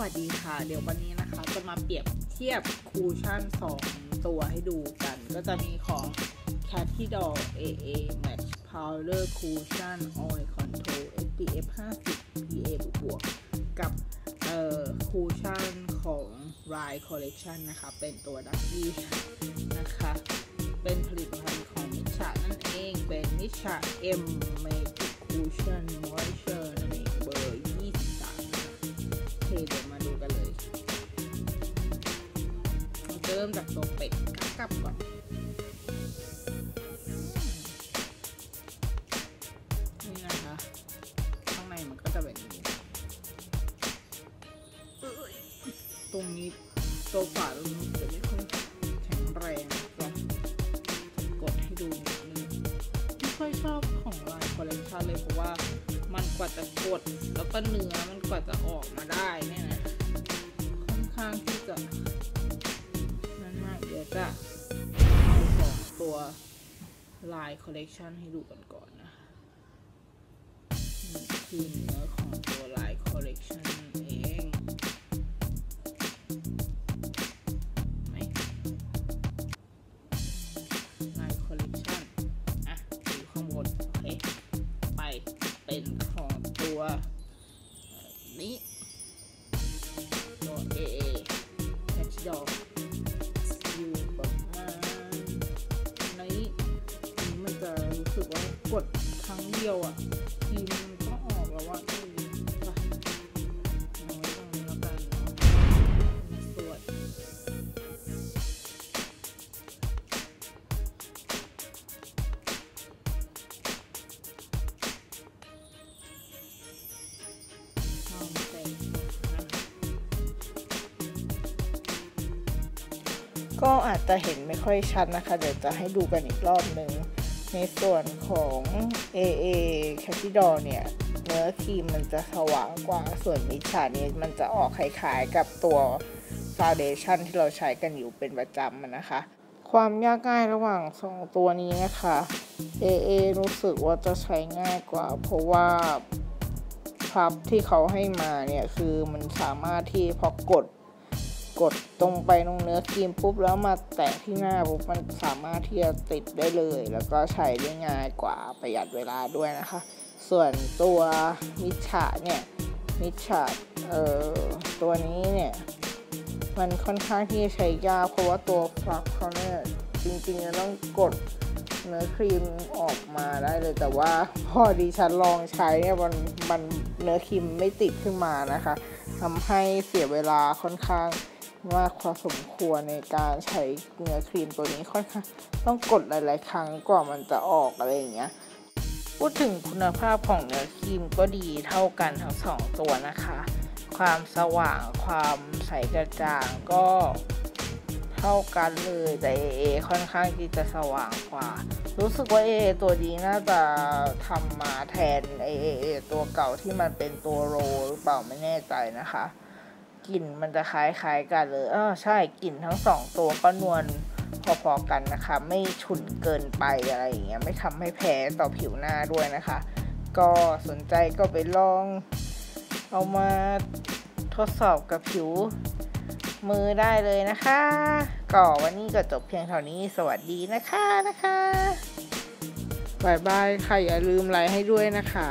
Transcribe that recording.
วัสดีค่ะ เดี๋ยววันนี้นะคะ จะมาเปรียบเทียบคูชั่น 2 ตัวให้ดูกัน ก็จะมีของ c a t i d o r AA Match Powder Cushion Oil Control SPF 50 PA บวกกับเอ่อคูชั่นของ Rye Collection นะคะ เป็นตัวดักกี้นะคะ เป็นผลิตภัณฑ์ของมิชานั่นเอง เป็นมิชา M Magic Cushion Moisture โอเดี๋ยวมาดูกันเลยเริ่มจากตัวเป็ดกับก่อนนี่นะคะข้างในมันก็จะเป็นอย่างนี้เอ้ยตรงนี้ตัวฝาตรงนี้จะไม่ค่อยแข็งแรงนะกดให้ดูนิดนึงไม่ค่อยชอบของลายคอลเลคชันเลยเพราะว่า กว่าจะกดแล้วก็เนื้อมันกว่าจะออกมาได้เนี่ยนะค่อนข้างที่จะนั่นมากเดี๋ยวจะบอาของตัวลายคอลเลกชันให้ดูกันก่อนนะคือเนื้อของตัวลายคอลเลกชัน ดียวอะทีมมันก็ออกแล้วว่าเออว่ะเอาไว้ตรงนี้แล้วกันสวดความเต็มก็อาจจะเห็นไม่ค่อยชัดนะคะ เดี๋ยวจะให้ดูกันอีกรอบหนึ่ง ในส่วนของ AA c a t i d o r เนี่ย เนื้อครีมมันจะสว่างกว่า ส่วนมิชานี้มันจะออกคล้ายๆกับตัวฟ u n เดชันที่เราใช้กันอยู่เป็นประจำนะคะ ความยากง่ายระหว่างสองตัวนี้นะคะ AA รู้สึกว่าจะใช้ง่ายกว่า เพราะว่าพับที่เขาให้มาเนี่ย คือมันสามารถที่พอกด กดตรงไปตรงเนื้อครีมปุ๊บแล้วมาแตะที่หน้าปุ๊บมันสามารถที่จะติดได้เลย แล้วก็ใช้ได้ง่ายกว่าประหยัดเวลาด้วยนะคะ ส่วนตัวมิชาเนี่ยมิชาเอ่อตัวนี้เนี่ยมันค่อนข้างที่จะใช้ยากเพราะว่าตัวฟลักเขาเนี่ยจริงๆจะต้องกดเนื้อครีมออกมาได้เลยแต่ว่าพอดีฉันลองใช้เนี่ยมันมันเนื้อครีมไม่ติดขึ้นมานะคะทำให้เสียเวลาค่อนข้าง มากพอสมควรในการใช้เนื้อครีมตัวนี้ค่อนข้างต้องกดหลาย ๆ ครั้งกว่ามันจะออกอะไรอย่างเงี้ยพูดถึงคุณภาพของเนื้อครีมก็ดีเท่ากันทั้งสองตัวนะคะ ความสว่างความใสกระจ่างก็เท่ากันเลยแต่ AA ค่อนข้างที่จะสว่างกว่า รู้สึกว่า AA ตัวนี้น่าจะทำมาแทน AA ตัวเก่าที่มันเป็นตัวโรลหรือเปล่าไม่แน่ใจนะคะ กลิ่นมันจะคล้ายๆกันเลยเออใช่กลิ่นทั้งสองตัวก็นวลพอๆกันนะคะ ไม่ฉุนเกินไปอะไรอย่างเงี้ยไม่ทำให้แพ้ต่อผิวหน้าด้วยนะคะ ก็สนใจก็ไปลอง เอามาทดสอบกับผิวมือได้เลยนะคะ ก็วันนี้ก็จบเพียงเท่านี้สวัสดีนะคะนะคะบายบายค่ะอย่าลืมไลค์ให้ด้วยนะคะ